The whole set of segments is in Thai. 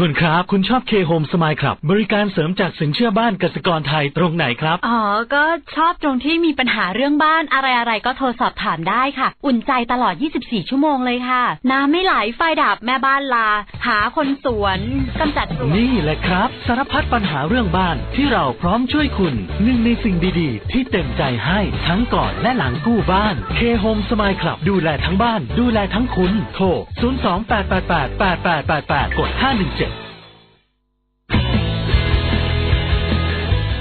คุณครับ คุณชอบเคโฮมสมายครับ บริการเสริมจากสินเชื่อบ้านกสิกรไทยตรงไหนครับ อ๋อ ก็ชอบตรงที่มีปัญหาเรื่องบ้านอะไรๆก็โทรสอบถามได้ค่ะ อุ่นใจตลอด 24 ชั่วโมงเลยค่ะ น้ำไม่ไหลไฟดับแม่บ้านลา หาคนสวนกำจัดปลวกนี่แหละครับ สารพัดปัญหาเรื่องบ้านที่เราพร้อมช่วยคุณหนึ่งในสิ่งดีๆ ที่เต็มใจให้ทั้งก่อนและหลังกู้บ้านเคโฮมสมายครับดูแลทั้งบ้าน ดูแลทั้งคุณโทร 028888888 กด 517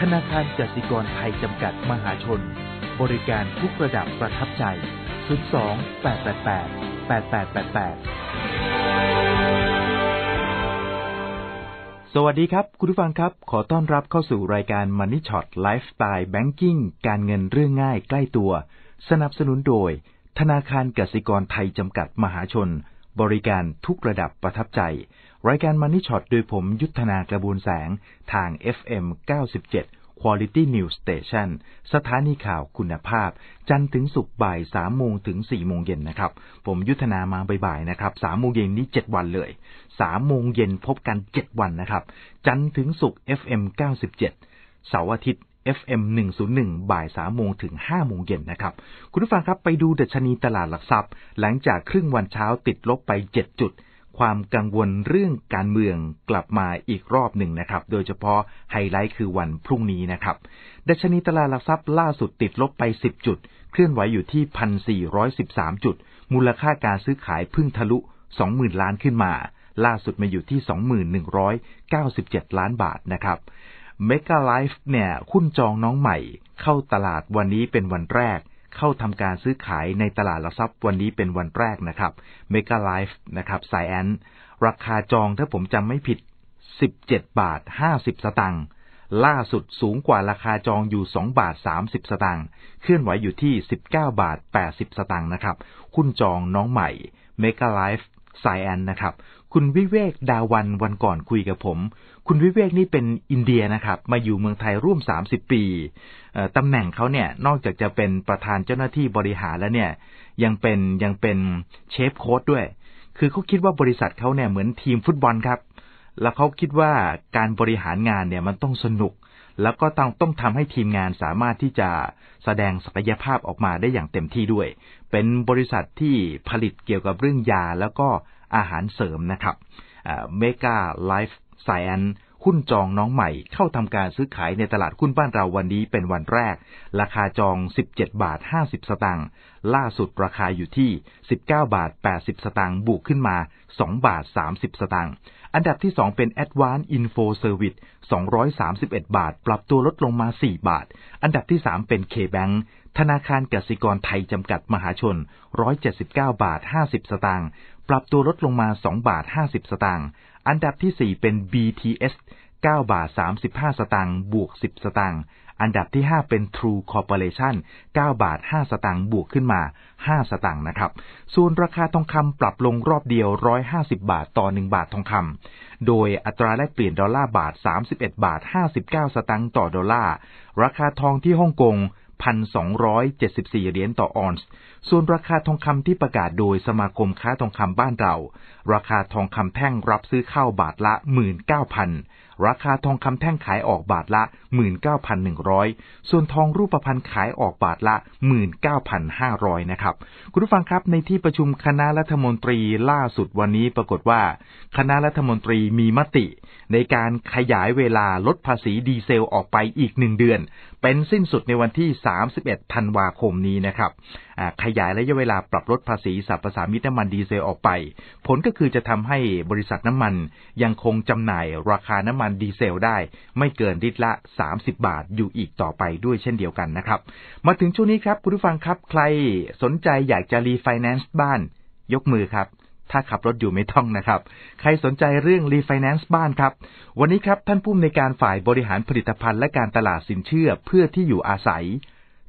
ธนาคารกสิกรไทยจำกัดมหาชน บริการทุกระดับประทับใจ 02 888 8888 สวัสดีครับ คุณผู้ฟังครับ ขอต้อนรับเข้าสู่รายการ Money Shot Lifestyle Banking การเงินเรื่องง่ายใกล้ตัว สนับสนุนโดย ธนาคารกสิกรไทยจำกัดมหาชน บริการทุกระดับประทับใจ รายการ Money Shot โดยผมยุทธนากระบวนแสง ทาง FM 97 Quality News Station สถานีข่าวคุณภาพ จันทร์ถึงศุกร์บ่าย3โมงถึง4โมงเย็นนะครับ ผมยุทธนามาบ่ายๆนะครับ3โมงเย็นนี้7วันเลย3โมงเย็นพบกัน 7 วันนะครับ จันทร์ถึงศุกร์ FM 97 เสาร์อาทิตย์ FM 101 บ่าย3โมงถึง5โมงเย็นนะครับ คุณผู้ฟังครับไปดูดัชนีตลาดหลักทรัพย์ หลังจากครึ่งวันเช้าติดลบไป 7 จุด ความกังวลเรื่องการเมืองกลับมาอีกรอบหนึ่งนะครับ โดยเฉพาะไฮไลท์คือวันพรุ่งนี้นะครับ ดัชนีตลาดหลักทรัพย์ล่าสุดติดลบไป 10 จุด เคลื่อนไหวอยู่ที่ 1,413 จุด มูลค่าการซื้อขายพึ่งทะลุ 20,000 ล้านขึ้นมา ล่าสุดมาอยู่ที่ 2197 ล้านบาทนะครับเมกาไลฟ์เนี่ยหุ้นจองน้องใหม่ เข้าตลาดวันนี้เป็นวันแรก เข้าทำการซื้อขายในตลาดหลักทรัพย์วันนี้เป็นวันแรกนะครับเมกาไลฟ์นะครับไซแอนราคาจองถ้าผมจำไม่ผิด 17 บาท 50 สตางค์ล่าสุดสูงกว่าราคาจองอยู่ 2 บาท 30 สตางค์เคลื่อนไหวอยู่ที่ 19 บาท 80 สตางค์นะครับหุ้นจองน้องใหม่เมกาไลฟ์ไซแอนนะครับ คุณวิเวกดาวันวันก่อนคุยกับผม คุณวิเวกนี่เป็นอินเดียนะครับ มาอยู่เมืองไทยร่วม 30 ปีตำแหน่งเขาเนี่ยนอกจากจะเป็นประธานเจ้าหน้าที่บริหารแล้วเนี่ย ยังเป็นยังเป็นเชฟโค้ดด้วย คือเขาคิดว่าบริษัทเขาเนี่ยเหมือนทีมฟุตบอลครับ แล้วเขาคิดว่าการบริหารงานเนี่ยมันต้องสนุก แล้วก็ต้องต้องทำให้ทีมงานสามารถที่จะแสดงศักยภาพออกมาได้อย่างเต็มที่ด้วย เป็นบริษัทที่ผลิตเกี่ยวกับเรื่องยาแล้วก็ อาหารเสริมนะครับเมกาไลฟ์ไซแอนหุ้นจองน้องใหม่เข้าทำการซื้อขายในตลาดหุ้นบ้านเราวันนี้เป็นวันแรก ราคาจอง 17 บาท 50 สตางค์ล่าสุดราคาอยู่ที่ 19 บาท 80 สตางค์บวกขึ้นมา 2 บาท 30 สตางค์อันดับที่ 2 เป็น Advanced Info Service 231 บาท ปรับตัวลดลงมา 4 บาท อันดับที่ 3 เป็น KBank ธนาคารกสิกรไทยจำกัดมหาชน 179 บาท 50 สตางค์ ปรับตัวลดลงมา 2 บาท 50 สตางค์ อันดับที่ 4 เป็น BTS 9 บาท 35 สตางค์ บวก 10 สตางค์ อันดับที่ 5 เป็น True Corporation 9 บาท 5 สตางค์ บวกขึ้นมา 5 สตางค์นะครับ ส่วนราคาทองคำปรับลงรอบเดียว 150 บาทต่อ 1 บาททองคำ โดยอัตราแลกเปลี่ยนดอลลาร์บาท 31 บาท 59 สตางค์ต่อดอลลาร์ ราคาทองที่ฮ่องกง1,274 เหรียญต่อออนซ์ ส่วนราคาทองคำที่ประกาศโดยสมาคมค้าทองคำบ้านเรา ราคาทองคำแท่งรับซื้อเข้าบาทละ 19,000 ราคาทองคำแท่งขายออกบาทละ 19,100 ส่วนทองรูปพรรณขายออกบาทละ 19,500 นะครับ คุณผู้ฟังครับในที่ประชุมคณะรัฐมนตรีล่าสุดวันนี้ปรากฏว่า คณะรัฐมนตรีมีมติ ในการขยายเวลาลดภาษีดีเซลออกไปอีกหนึ่งเดือน เป็นสิ้นสุดในวันที่ 31 ธันวาคมนี้นะครับขยายระยะเวลาปรับลดภาษีสรรพสามิตน้ำมันดีเซลออกไป ผลก็คือจะทำให้บริษัทน้ำมันยังคงจำหน่ายราคาน้ำมันดีเซลได้ ไม่เกินลิตรละ 30 บาทอยู่อีกต่อไปด้วยเช่นเดียวกันนะครับ มาถึงช่วงนี้ครับคุณผู้ฟังครับใครสนใจอยากจะรีไฟแนนซ์บ้าน ยกมือครับ ถ้าขับรถอยู่ไม่ต้องนะครับ ใครสนใจเรื่องรีไฟแนนซ์บ้านครับ วันนี้ครับท่านผู้อำนวยการฝ่ายบริหารผลิตภัณฑ์และการตลาดสินเชื่อเพื่อที่อยู่อาศัย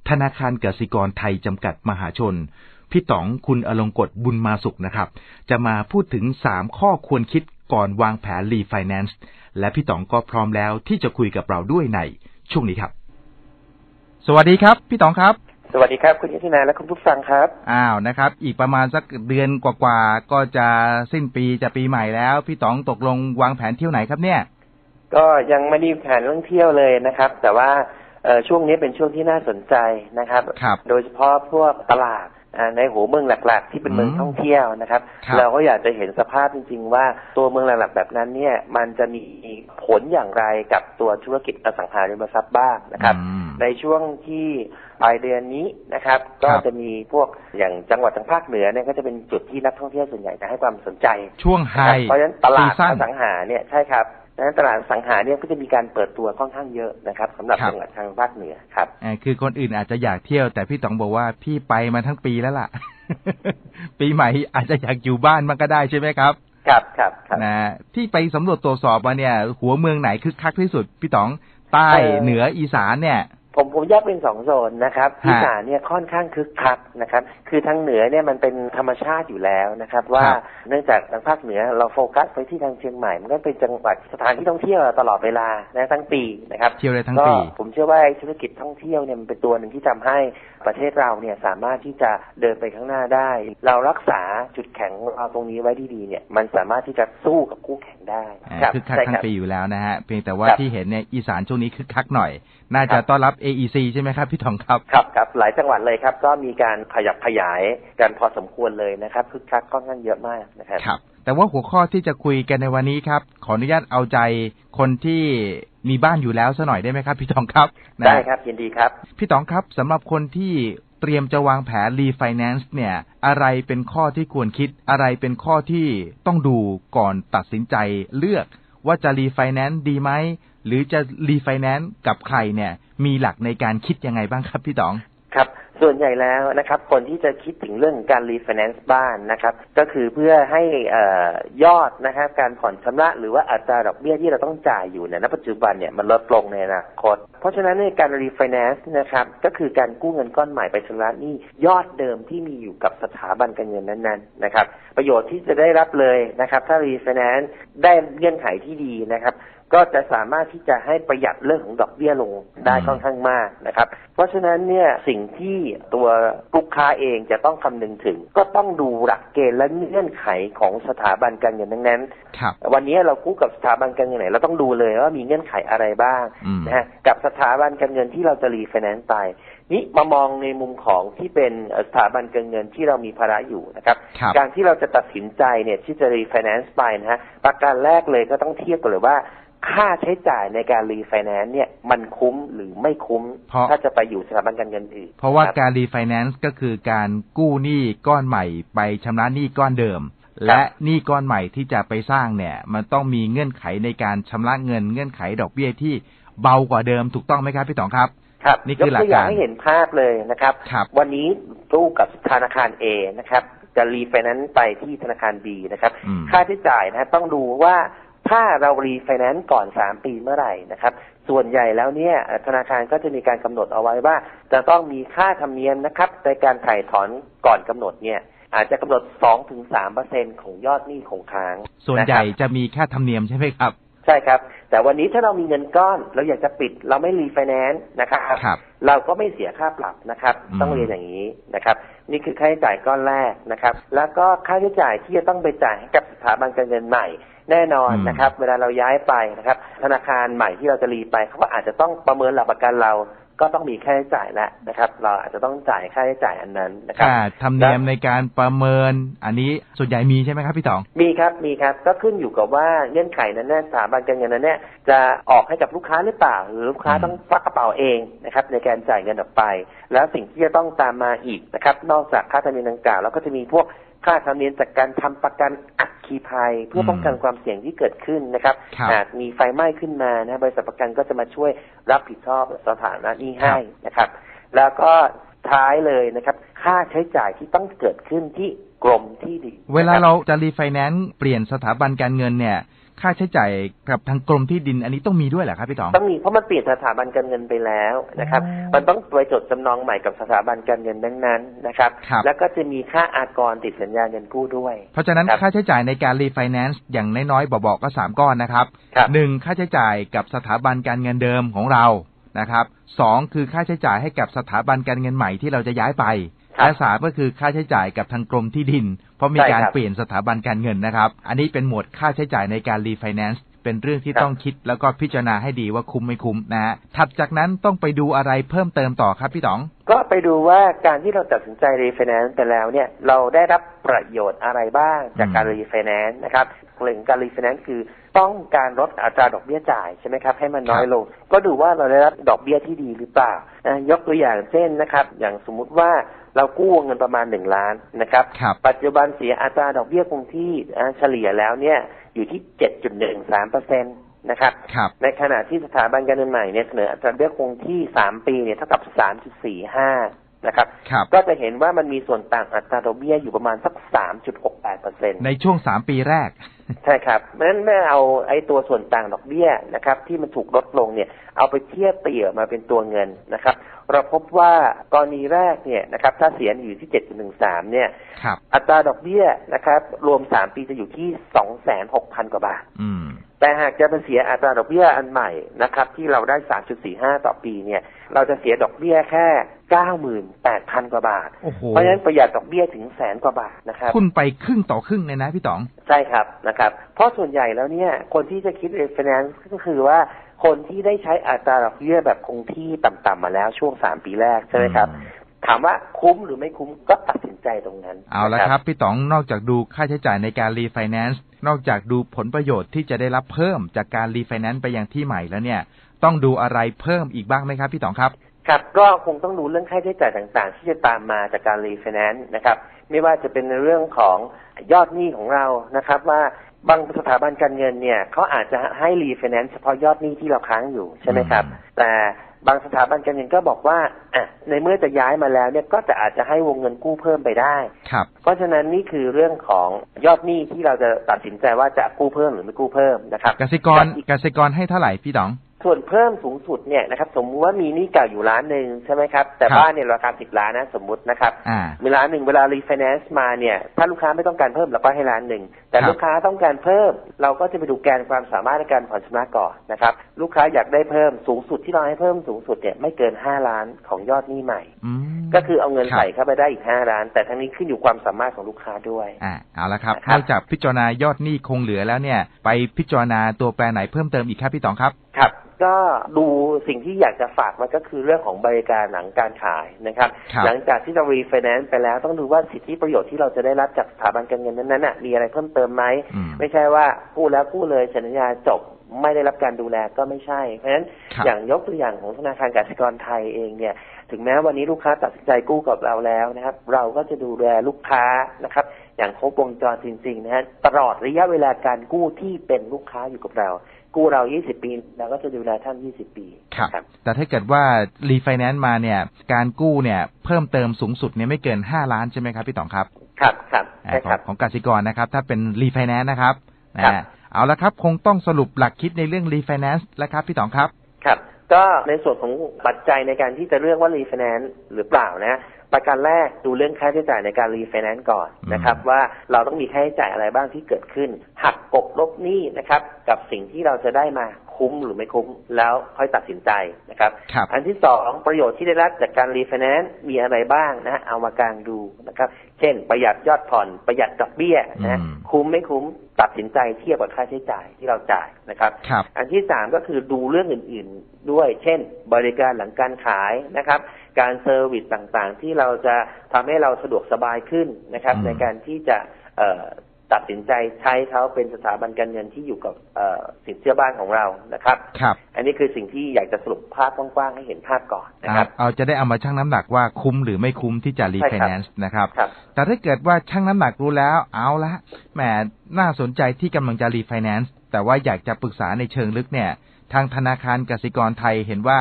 ธนาคารกสิกรไทยจำกัดมหาชน พี่ต๋องคุณอลงกฎบุญมาสุขนะครับ จะมาพูดถึง 3 ข้อควรคิดก่อนวางแผนรีไฟแนนซ์และพี่ต๋องก็พร้อมแล้วที่จะคุยกับเราด้วยในช่วงนี้ครับ สวัสดีครับ พี่ต๋องครับ สวัสดีครับ คุณยุทธนาและคุณผู้ฟังครับ อ้าวนะครับ อีกประมาณสักเดือนกว่าๆก็จะสิ้นปีจะปีใหม่แล้ว พี่ต๋องตกลงวางแผนเที่ยวไหนครับเนี่ย ก็ยังไม่ได้มีแผนเรื่องเที่ยวเลยนะครับ แต่ว่าเอ่อช่วงนี้เป็นช่วงที่น่าสนใจนะครับครับโดยเฉพาะพวกตลาดอ่าในหัวเมืองหลัก ๆ ที่เป็นเมืองอืมท่องเที่ยวนะครับครับเราก็อยากจะเห็นสภาพจริง ๆ ว่าตัวเมืองหลักๆแบบนั้นเนี่ยมันจะมีผลอย่างไรกับตัวธุรกิจอสังหาริมทรัพย์บ้างนะครับอืมในช่วงที่ ปลายเดือนนี้นะครับ ก็ครับจะมีพวกอย่างจังหวัดทางภาคเหนือเนี่ยก็จะเป็นจุดที่นักท่องเที่ยวส่วนใหญ่จะให้ความสนใจช่วงไฮนะครับเพราะฉะนั้นตลาดซีซั่อนสังหาเนี่ยใช่ครับดังนั้นตลาดอสังหาเนี่ยก็จะมีการเปิดตัวค่อนข้างเยอะนะครับสำหรับครับจังหวัดทางภาคเหนือครับอ่าคือคนอื่นอาจจะอยากเที่ยว แต่พี่ต๋องบอกว่าพี่ไปมาทั้งปีแล้วล่ะ ปีใหม่อาจจะอยากอยู่บ้านมันก็ได้ใช่ไหมครับครับครับครับนะที่ไปสำรวจตรวจสอบมาเนี่ย หัวเมืองไหนคึกคักที่สุดพี่ต๋องใต้เอ่อเหนืออีสานเนี่ย ผมผมแยกเป็นสองโซนนะครับฮะอีสานเนี่ยค่อนข้างคึกคักนะครับคือทางเหนือเนี่ยมันเป็นธรรมชาติอยู่แล้วนะครับ ว่าครับเนื่องจากทางภาคเหนือเราโฟกัสไปที่ทางเชียงใหม่ มันก็เป็นจังหวัดสถานที่ท่องเที่ยวตลอดเวลานะทั้งปีนะครับเที่ยวได้ทั้งก็ปีผมเชื่อว่าไอ้ธุรกิจท่องเที่ยวเนี่ยมันเป็นตัวหนึ่งที่ทำให้ประเทศเราเนี่ยสามารถที่จะเดินไปข้างหน้าได้ เรารักษาจุดแข็งของเราตรงนี้ไว้ดีๆเนี่ย มันสามารถที่จะสู้กับคู่แข่งได้อ่ารับคึกคักใช่ทั้รังบปีอยู่แล้วนะฮะเพียงแต่ว่าครับที่เห็นเนี่ยอีสานช่วงนี้คึกคักหน่อย น่าจะครับต้อนรับ AEC ใช่ไหมครับพี่ต๋องครับครับครับหลายจังหวัดเลยครับ ก็มีการขยับขยายกันพอสมควรเลยนะครับคึกคักค่อนข้างเยอะมากนะครับครับ แต่ว่าหัวข้อที่จะคุยกันในวันนี้ครับ ขออนุญาตเอาใจคนที่มีบ้านอยู่แล้วซะหน่อยได้ไหมครับ พี่ต๋องครับนะได้ครับยินดีครับ พี่ต๋องครับสำหรับคนที่เตรียมจะวางแผนรีไฟแนนซ์เนี่ย อะไรเป็นข้อที่ควรคิดอะไรเป็นข้อที่ต้องดูก่อนตัดสินใจเลือกว่าจะรีไฟแนนซ์ดีไหมหรือจะรีไฟแนนซ์กับใครเนี่ย มีหลักในการคิดยังไงบ้างครับพี่ต๋องครับ ส่วนใหญ่แล้วนะครับ คนที่จะคิดถึงเรื่องการรีไฟแนนซ์บ้านนะครับ ก็คือเพื่อให้ออยอดนะครับ การผ่อนชำระหรือว่าอัตราดอกเบี้ยที่เราต้องจ่ายอยู่เนี่ยณปัจจุบันเนี่ยมันลดลงในอนาคต เพราะฉะนั้นในการรีไฟแนนซ์นะครับก็คือการกู้เงินก้อนใหม่ไปชำระหนี้ยอดเดิมที่มีอยู่กับสถาบันการเงินนั้นๆนะครับ ประโยชน์ที่จะได้รับเลยนะครับ ถ้ารีไฟแนนซ์ได้เงื่อนไขที่ดีนะครับก็จะสามารถที่จะให้ประหยัดเรื่องของดอกเบี้ยลงได้ค่อนข้างมากนะครับ เพราะฉะนั้นเนี่ยสิ่งที่ตัวลูกค้าเองจะต้องคำนึงถึง ก็ต้องดูหลักเกณฑ์และเงื่อนไขของสถาบันการเงินทั้งนั้นครับวันนี้เรากู้กับสถาบันการเงินไหนเราต้องดูเลยว่ามีเงื่อนไขอะไรบ้างอืมนะฮะกับสถาบันการเงินที่เราจะรีไฟแนนซ์ไปนี่มามองในมุมของที่เป็นเอ่อสถาบันการเงินที่เรามีภาระอยู่นะครับครับการที่เราจะตัดสินใจเนี่ยที่จะรีไฟแนนซ์ไปนะฮะประการแรกเลยก็ต้องเทียบกันเลยว่า ค่าใช้จ่ายในการรีไฟแนนซ์เนี่ยมันคุ้มหรือไม่คุ้มเพราะถ้าจะไปอยู่สถาบันการเงินอื่น เพราะว่าคบการรีไฟแนนซ์ก็คือการกู้หนี้ก้อนใหม่ไปชำระหนี้ก้อนเดิม และหนี้ก้อนใหม่ที่จะไปสร้างเนี่ย มันต้องมีเงื่อนไขในการชำระเงินเงื่อนไขดอกเบี้ยที่เบากว่าเดิมถูกต้องไหมครับพี่ต๋องครับครับนี่คือหลักยตัวอย่าการงให้เห็นภาพเลยนะครับครับวันนี้ตู้กับธนาคาร A นะครับจะรีไฟแนนซ์ไปที่ธนาคาร B นะครับอืมค่าใช้จ่ายนะฮะต้องดูว่า ถ้าเรารีไฟแนนซ์ก่อน 3 ปีเมื่อไหร่นะครับ ส่วนใหญ่แล้วเนี่ยเอ่อธนาคารก็จะมีการกำหนดเอาไว้ว่า จะต้องมีค่าธรรมเนียมนะครับ ในการถ่ายถอนก่อนกำหนดเนี่ย อาจจะกำหนด 2-3%ของยอดหนี้คงค้าง ส่วนใหญ่นะครับจะมีแค่ธรรมเนียมใช่ไหมครับ ใช่ครับ แต่วันนี้ถ้าเรามีเงินก้อนเราอยากจะปิดเราไม่รีไฟแนนซ์นะครับครับเราก็ไม่เสียค่าปรับนะครับอืมต้องเรียนอย่างนี้นะครับ นี่คือค่าใช้จ่ายก้อนแรกนะครับ แล้วก็ค่าใช้จ่ายที่จะต้องไปจ่ายให้กับสถาบันการเงินใหม่ แน่นอนนะครับ เวลาเราย้ายไปนะครับ ธนาคารใหม่ที่เราจะรีไปเขาก็อาจจะต้องประเมินหลักประกันเราก็ต้องมีค่าใช้จ่ายแล้วนะครับ เราอาจจะต้องจ่ายค่าใช้จ่ายอันนั้นนะครับค่าธรรมเนียมในการประเมิน อันนี้ส่วนใหญ่มีใช่ไหมครับพี่ต๋อง มีครับ มีครับ ก็ขึ้นอยู่กับว่าเงื่อนไขนั้นเนี่ยสถาบันการเงินนั้นเนี่ยจะออกให้กับลูกค้าหรือเปล่า หรือลูกค้าอืมต้องฟักกระเป๋าเองนะครับ ในการจ่ายเงินออกไป แล้วสิ่งที่จะต้องตามมาอีกนะครับ นอกจากค่าธรรมเนียมดังกล่าวแล้วก็จะมีพวกค่าธรรมเนียมจากการทำประกันอั คคีภัยเพื่อป้องกันความเสี่ยงที่เกิดขึ้นนะครับครับหากมีไฟไหม้ขึ้นมานะบริษัทประกันก็จะมาช่วยรับผิดชอบสถานะนี้ให้นะครับ แล้วก็ท้ายเลยนะครับ ค่าใช้จ่ายที่ต้องเกิดขึ้นที่กรมที่ดินเวลานะครับเราจะรีไฟแนนซ์เปลี่ยนสถาบันการเงินเนี่ย ค่าใช้จ่ายกับทางกรมที่ดิน อันนี้ต้องมีด้วยเหรอครับพี่ต๋องต้องมีเพราะมันเปลี่ยนสถาบันการเงินไปแล้วนะครับอ๋อมันต้องไปจดจำนองใหม่กับสถาบันการเงินนั้นๆนะครับครับ แล้วก็จะมีค่าอากรติดสัญญาเงินกู้ด้วย เพราะฉะนั้นครับค่าใช้จ่ายในการรีไฟแนนซ์อย่างน้อยๆบอกๆก็สามก้อนนะครับครับหนึ่งค่าใช้จ่ายกับสถาบันการเงินเดิมของเรานะครับสองคือค่าใช้จ่ายให้กับสถาบันการเงินใหม่ที่เราจะย้ายไปครับ และสามก็คือค่าใช้จ่ายกับทางกรมที่ดิน เพราะมีใช่การครับเปลี่ยนสถาบันการเงินนะครับ อันนี้เป็นหมวดค่าใช้จ่ายในการรีไฟแนนซ์เป็นเรื่องที่ครับต้องคิดแล้วก็พิจารณาให้ดีว่าคุ้มไม่คุ้มนะฮะถัดจากนั้นต้องไปดูอะไรเพิ่มเติมต่อครับพี่ต๋อง ก็ไปดูว่าการที่เราตัดสินใจรีไฟแนนซ์ไปแล้วเนี่ยเราได้รับประโยชน์อะไรบ้างจากการอืมรีไฟแนนซ์นะครับหนึ่งการรีไฟแนนซ์คือต้องการลดอัตราดอกเบี้ยจ่ายใช่ไหมครับให้มันน้อยลง ก็ดูว่าเราได้รับดอกเบี้ยที่ดีหรือเปล่านะยกตัวอย่างเช่นนะครับ อย่างสมมุติว่า เรากู้เงินประมาณหนึ่งล้านนะครับครับ ปัจจุบันเสียอัตราดอกเบี้ยคงที่อ่าเฉลี่ยแล้วเนี่ยอยู่ที่7.13เปอร์เซ็นต์นะครับครับในขณะที่สถาบันการเงินใหม่เนี่ยเสนออัตราดอกเบี้ยคงที่3ปีเนี่ยเท่ากับ3.45นะครับครับก็จะเห็นว่ามันมีส่วนต่างอัตราดอกเบี้ยอยู่ประมาณสัก3.68เปอร์เซ็นต์ในช่วงสามปีแรก ใช่ครับเพราะฉะนั้นเมื่อเอาไอ้ตัวส่วนต่างดอกเบี้ยนะครับ ที่มันถูกลดลงเนี่ย เอาไปเทียบเตี่ยมาเป็นตัวเงินนะครับ เราพบว่ากรณีแรกเนี่ยนะครับ ถ้าเสียอยู่ที่7.13เนี่ยครับอัตราดอกเบี้ยนะครับ รวม3ปีจะอยู่ที่26,000กว่าบาทอืมแต่หากจะมาเสียอัตราดอกเบี้ยอันใหม่นะครับ ที่เราได้3.45ต่อปีเนี่ย เราจะเสียดอกเบี้ยแค่ 98,000กว่าบาทโอ้โหเพราะฉะนั้นประหยัดดอกเบี้ยถึงแสนกว่าบาทนะครับคุณไปครึ่งต่อครึ่งเลยนะพี่ต๋อง ใช่ครับนะครับ เพราะส่วนใหญ่แล้วเนี่ย คนที่จะคิด refinance ก็คือว่าคนที่ได้ใช้อัตราดอกเบี้ยแบบคงที่ต่ำๆมาแล้วช่วง3ปีแรกใช่ไหมครับอืมถามว่าคุ้มหรือไม่คุ้มก็ตัดสินใจตรงนั้น เอาละนะครับ พี่ต๋องนอกจากดูค่าใช้จ่ายในการรีไฟแนนซ์นอกจากดูผลประโยชน์ที่จะได้รับเพิ่มจากการรีไฟแนนซ์ไปยังที่ใหม่แล้วเนี่ย ต้องดูอะไรเพิ่มอีกบ้างไหมครับ พี่ต๋องครับ ครับก็คงต้องดูเรื่องค่าใช้จ่ายต่างๆ ที่จะตามมาจากการรีไฟแนนซ์นะครับ ไม่ว่าจะเป็นในเรื่องของยอดหนี้ของเรานะครับ ว่าบางสถาบันการเงินเนี่ยเขาอาจจะให้รีไฟแนนซ์เฉพาะยอดหนี้ที่เราค้างอยู่ใช่ไหมครับอืมแต่บางสถาบันการเงินก็บอกว่าอะในเมื่อจะย้ายมาแล้วเนี่ยก็จะอาจจะให้วงเงินกู้เพิ่มไปได้ครับเพราะฉะนั้นนี่คือเรื่องของยอดหนี้ที่เราจะตัดสินใจว่าจะกู้เพิ่มหรือไม่กู้เพิ่มนะครับกสิกรกสิกรให้เท่าไหร่พี่ต๋อง ส่วนเพิ่มสูงสุดเนี่ยนะครับ สมมติว่ามีหนี้เก่าอยู่ล้านหนึ่งใช่ไหมครับ แต่ครับบ้านเนี่ยราคาสิบล้านนะสมมุตินะครับ อ่า มีล้านหนึ่งเวลารีไฟแนนซ์มาเนี่ย ถ้าลูกค้าไม่ต้องการเพิ่มเราก็ให้ล้านหนึ่งแต่ครับลูกค้าต้องการเพิ่ม เราก็จะไปดูแกนความสามารถในการผ่อนชำระก่อนนะครับ ลูกค้าอยากได้เพิ่มสูงสุดที่เราให้เพิ่มสูงสุดเนี่ยไม่เกินห้าล้านของยอดหนี้ใหม่ อืมก็คือเอาเงินครับใส่เข้าไปได้อีกห้าล้าน แต่ทั้งนี้ขึ้นอยู่ความสามารถของลูกค้าด้วย อ่าเอาละครับนะครับ นอกจากพิจารณายอดหนี้คงเหลือแล้วเนี่ย ไปพิจารณาตัวแปรไหนเพิ่มเติมอีกครับพี่ต๋องครับครับ ก็ดูสิ่งที่อยากจะฝากมันก็คือเรื่องของบริการหลังการขายนะครับครับ หลังจากที่เรารีไฟแนนซ์ไปแล้วต้องดูว่าสิทธิประโยชน์ที่เราจะได้รับจากสถาบันการเงินนั้นๆน่ะมีอะไรเพิ่มเติมไหมอืมไม่ใช่ว่ากู้แล้วกู้เลยสัญญาจบไม่ได้รับการดูแลก็ไม่ใช่ เพราะฉะนั้นครับอย่างยกตัวอย่างของธนาคารกสิกรไทยเองเนี่ย ถึงแม้วันนี้ลูกค้าตัดสินใจกู้กับเราแล้วนะครับ เราก็จะดูแลลูกค้านะครับอย่างครบวงจรจริงๆนะฮะตลอดระยะเวลาการกู้ที่เป็นลูกค้าอยู่กับเรา กู้เรา 20 ปีเราก็จะดูแลท่าน 20 ปีครับนะครับแต่ถ้าเกิดว่ารีไฟแนนซ์มาเนี่ย การกู้เนี่ยเพิ่มเติมสูงสุดเนี่ยไม่เกิน 5 ล้านใช่ไหมครับพี่ต๋องครับ ครับครับอ่าใช่ขอครังบของกสิกรนะครับ ถ้าเป็นรีไฟแนนซ์นะครับนะครับฮะเอาละครับคงต้องสรุปหลักคิดในเรื่องรีไฟแนนซ์แล้วครับพี่ต๋องครับ ครับ ก็ในส่วนของปัจจัยในการที่จะเลือกว่ารีไฟแนนซ์หรือเปล่านะ ประการแรกดูเรื่องค่าใช้จ่ายในการรีไฟแนนซ์ก่อนนะครับอืมว่าเราต้องมีค่าใช้จ่ายอะไรบ้างที่เกิดขึ้น หักกบลบหนี้นะครับ กับสิ่งที่เราจะได้มาคุ้มหรือไม่คุ้มแล้วค่อยตัดสินใจนะครับครับอันที่สองประโยชน์ที่ได้รับจากการรีไฟแนนซ์มีอะไรบ้างนะ เอามากางดูนะครับ เช่น ประหยัดยอดผ่อนประหยัดดอกเบี้ยนะอืมคุ้มไม่คุ้มตัดสินใจเทียบกับค่าใช้จ่ายที่เราจ่ายนะครับครับอันที่สามก็คือดูเรื่องอื่น ๆด้วย เช่น บริการหลังการขายนะครับ การเซอร์วิสต่างๆ ที่เราจะทำให้เราสะดวกสบายขึ้นนะครับอืมในการที่จะเอ่อตัดสินใจใช้เขาเป็นสถาบันการเงินที่อยู่กับเอ่อสินเชื่อบ้านของเรานะครับครับอันนี้คือสิ่งที่อยากจะสรุปภาพกว้างๆให้เห็นภาพก่อนนะคครัรับบเอาจะได้เอามาชั่งน้ำหนักว่าคุ้มหรือไม่คุ้มที่จะรีใช่ไฟครับแนนซ์นะครับครับแต่ถ้าเกิดว่าชั่งน้ำหนักรู้แล้วเอาละแหมน่าสนใจที่กำลังจะรีไฟแนนซ์แต่ว่าอยากจะปรึกษาในเชิงลึกเนี่ย ทางธนาคารกสิกรไทยเห็นว่า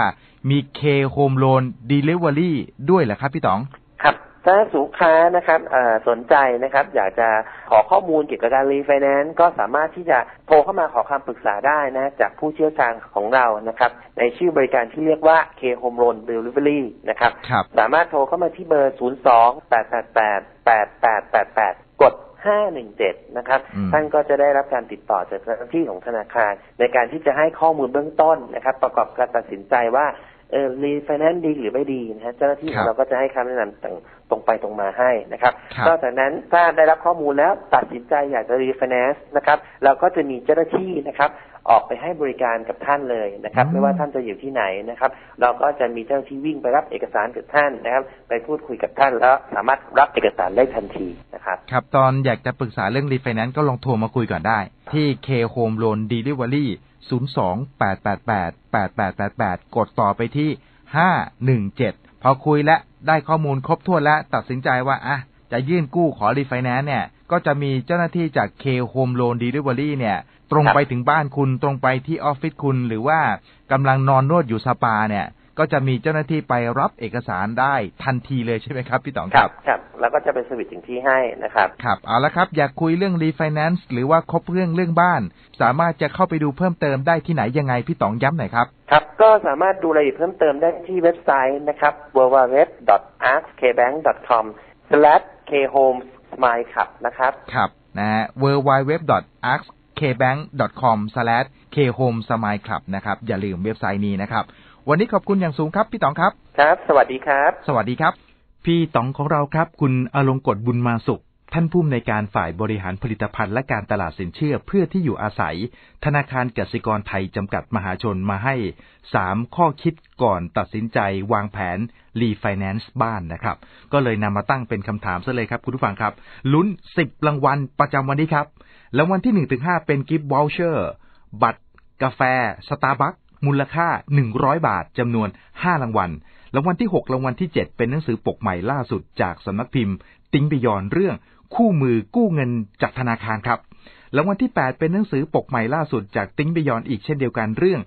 มี K Home Loan Delivery ด้วยเหรอครับ พี่ต๋อง ครับถ้าลูกค้านะครับเอ่อสนใจนะครับ อยากจะขอข้อมูลเกี่ยวกับการรีไฟแนนซ์ก็สามารถที่จะโทรเข้ามาขอคำปรึกษาได้นะ จากผู้เชี่ยวชาญของเรานะครับ ในชื่อบริการที่เรียกว่า K Home Loan Delivery นะครับครับสามารถโทรเข้ามาที่เบอร์ 0 2 8 8 8 8 8 8 8 กด 517 นะครับอืมท่านก็จะได้รับการติดต่อจากเจ้าหน้าที่ของธนาคาร ในการที่จะให้ข้อมูลเบื้องต้นนะครับ ประกอบการตัดสินใจว่า เออรีไฟแนนซ์ดีหรือไม่ดีนะฮะเจ้าหน้าที่ของเราก็จะให้คำแนะนำตรงตรงไปตรงมาให้นะครับครับนอกจากนั้นถ้าได้รับข้อมูลแล้วตัดสินใจอยากจะรีไฟแนนซ์นะครับเราก็จะมีเจ้าหน้าที่นะครับออกไปให้บริการกับท่านเลยนะครับอืมไม่ว่าท่านจะอยู่ที่ไหนนะครับ เราก็จะมีเจ้าหน้าที่วิ่งไปรับเอกสารกับท่านนะครับ ไปพูดคุยกับท่านแล้วสามารถรับเอกสารได้ทันทีนะครับ ครับ ตอนอยากจะปรึกษาเรื่องรีไฟแนนซ์ก็ลองโทรมาคุยก่อนได้ ที่ K Home Loan Delivery 028888888 กดต่อไปที่ 517 พอคุยและได้ข้อมูลครบถ้วนและตัดสินใจว่าอะจะยื่นกู้ขอรีไฟแนนซ์เนี่ย ก็จะมีเจ้าหน้าที่จาก K Home Loan Delivery เนี่ย ตรงรไปถึงบ้านคุณตรงไปที่ออฟฟิศคุณ หรือว่ากำลังนอนนวดอยู่สปาเนี่ย ก็จะมีเจ้าหน้าที่ไปรับเอกสารได้ทันทีเลยใช่ไหมครับพี่ต๋องครับครับ แล้วก็จะเป็นสวิตช์ถึงที่ให้นะครับครับเอาละครับอยากคุยเรื่องรีไฟแนนซ์หรือว่าครบเรื่องเรื่องบ้าน สามารถจะเข้าไปดูเพิ่มเติมได้ที่ไหนยังไงพี่ต๋องย้ำหน่อยครับครับก็สามารถดูรายละเอียดเพิ่มเติมได้ที่เว็บไซต์นะครับ www.askbank.com/khomesmile นะครับครับนะฮะ w w w a s k b a n k c o m k h o m e s m i l e club นะครับอย่าลืมเว็บไซต์นี้นะครับ วันนี้ขอบคุณอย่างสูงครับพี่ต๋องครับ ครับ สวัสดีครับ สวัสดีครับ พี่ต๋องของเราครับ คุณอลงกฎบุญมาสุข ท่านผู้อำนวยการฝ่ายบริหารผลิตภัณฑ์และการตลาดสินเชื่อเพื่อที่อยู่อาศัย ธนาคารกสิกรไทยจำกัดมหาชนมาให้3ข้อคิดก่อนตัดสินใจวางแผนรีไฟแนนซ์บ้านนะครับ ก็เลยนำมาตั้งเป็นคำถามซะเลยครับคุณผู้ฟังครับ ลุ้น 10รางวัลประจำวันนี้ครับรางวัลที่1-5เป็นกิฟต์วอลเชอร์ บัตร กาแฟสตาร์บัค มูลค่า 100 บาทจำนวน 5 รางวัล รางวัลที่ 6 รางวัลที่ 7 เป็นหนังสือปกใหม่ล่าสุดจากสำนักพิมพ์ ติ้งบิยอนเรื่องคู่มือกู้เงินจากธนาคารครับ รางวัลที่ 8 เป็นหนังสือปกใหม่ล่าสุดจากติ้งบิยอนอีกเช่นเดียวกันเรื่อง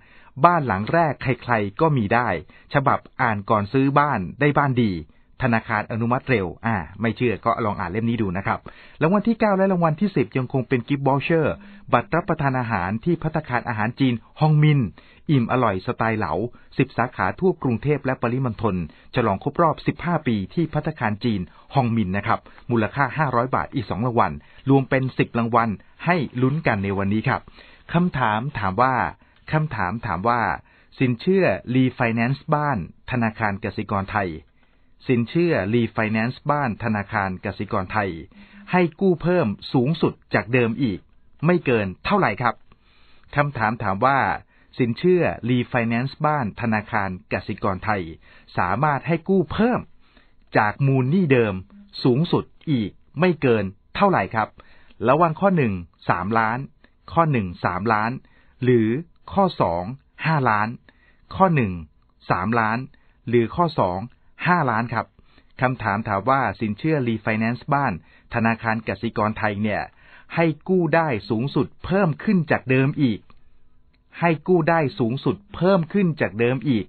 บ้านหลังแรกใครๆก็มีได้ ฉบับอ่านก่อนซื้อบ้านได้บ้านดี ธนาคารอนุมัติเร็ว อ่า ไม่เชื่อก็ลองอ่านเล่มนี้ดูนะครับ รางวัลที่ 9 และรางวัลที่ 10 ยังคงเป็นกิฟต์บอลเชอร์ บัตรรับประทานอาหารที่พัตตาคารอาหารจีนฮองมิน อิ่มอร่อยสไตล์เหลา 10 สาขาทั่วกรุงเทพและปริมณฑล ฉลองครบรอบ 15 ปีที่พัตตาคารจีนฮองมินนะครับ มูลค่า 500 บาทอีก 2 รางวัล รวมเป็น 10 รางวัลให้ลุ้นกันในวันนี้ครับ คำถามถามว่า คำถามถามว่า สินเชื่อรีไฟแนนซ์บ้าน ธนาคารกสิกรไทย สินเชื่อรีไฟแนนซ์บ้านธนาคารกสิกรไทย ให้กู้เพิ่มสูงสุดจากเดิมอีก ไม่เกินเท่าไหร่ครับคำถามถามว่า สินเชื่อรีไฟแนนซ์บ้านธนาคารกสิกรไทย สามารถให้กู้เพิ่ม จากมูลหนี้เดิม สูงสุดอีก ไม่เกินเท่าไหร่ครับระหว่างข้อหนึ่งสามล้าน ข้อหนึ่งสามล้าน หรือข้อสองห้าล้าน ข้อหนึ่งสามล้าน หรือข้อสอง ห้าล้านครับคำถามถามว่าสินเชื่อรีไฟแนนซ์บ้าน ธนาคารกสิกรไทยเนี่ย ให้กู้ได้สูงสุดเพิ่มขึ้นจากเดิมอีก ให้กู้ได้สูงสุดเพิ่มขึ้นจากเดิมอีก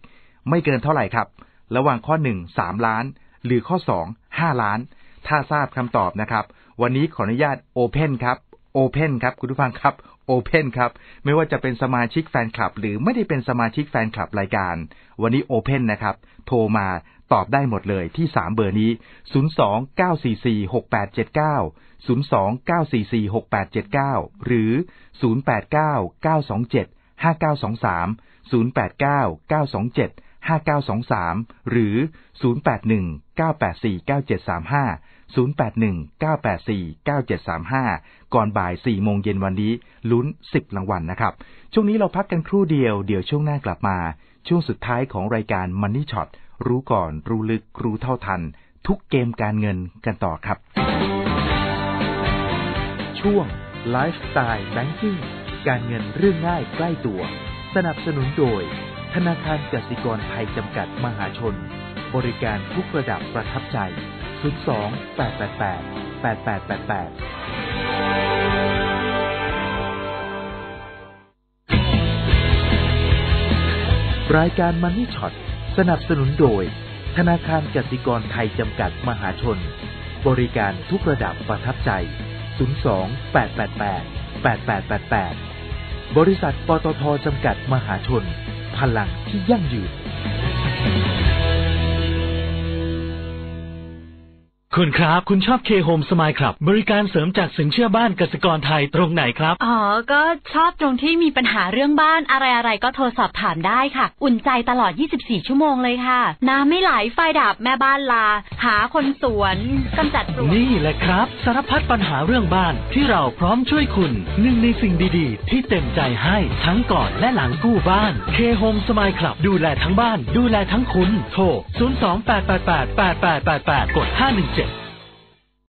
ไม่เกินเท่าไหร่ครับ ระหว่างข้อหนึ่งสามล้าน หรือข้อสองห้าล้าน ถ้าทราบคำตอบนะครับ วันนี้ขออนุญาตโอเพนครับ โอเพนครับคุณผู้ฟังครับโอเพนครับ ไม่ว่าจะเป็นสมาชิกแฟนคลับ หรือไม่ได้เป็นสมาชิกแฟนคลับรายการ วันนี้โอเพนนะครับ โทรมาตอบได้หมดเลยที่ 3 เบอร์นี้ 029446879 029446879 หรือ 089 927 5923 089 927 5923 หรือ 081 984 9735 081 984 9735 ก่อนบ่าย 4 โมงเย็นวันนี้ ลุ้น 10 รางวัลนะครับ ช่วงนี้เราพักกันครู่เดียว เดี๋ยวช่วงหน้ากลับมา ช่วงสุดท้ายของรายการ Money Shot รู้ก่อน รู้ลึก รู้เท่าทัน ทุกเกมการเงินกันต่อครับ ช่วง Lifestyle Banking การเงินเรื่องง่ายใกล้ตัว สนับสนุนโดย ธนาคารกสิกรไทยจำกัดมหาชน บริการทุกระดับประทับใจ 02 888 8888รายการ Money Shot สนับสนุนโดยธธนาคารกสิกรไทยจำกัดมหาชน บริการทุกระดับประทับใจ 02 888 8888 บริษัทปตทจำกัดมหาชน พลังที่ยั่งยืน คุณครับ คุณชอบเคโฮมสมายครับ บริการเสริมจากสินเชื่อบ้านกสิกรไทยตรงไหนครับ อ๋อ ก็ชอบตรงที่มีปัญหาเรื่องบ้านอะไรอะไรๆ ก็โทรสอบถามได้ค่ะ อุ่นใจตลอด 24 ชั่วโมงเลยค่ะ น้ำไม่ไหลไฟดับแม่บ้านลา หาคนสวนกำจัดปลวกนี่แหละครับ สารพัดปัญหาเรื่องบ้านที่เราพร้อมช่วยคุณหนึ่งในสิ่งดีๆ ที่เต็มใจให้ทั้งก่อนและหลังกู้บ้านเคโฮมสมายครับดูแลทั้งบ้าน ดูแลทั้งคุณโทร 028888888 กด 517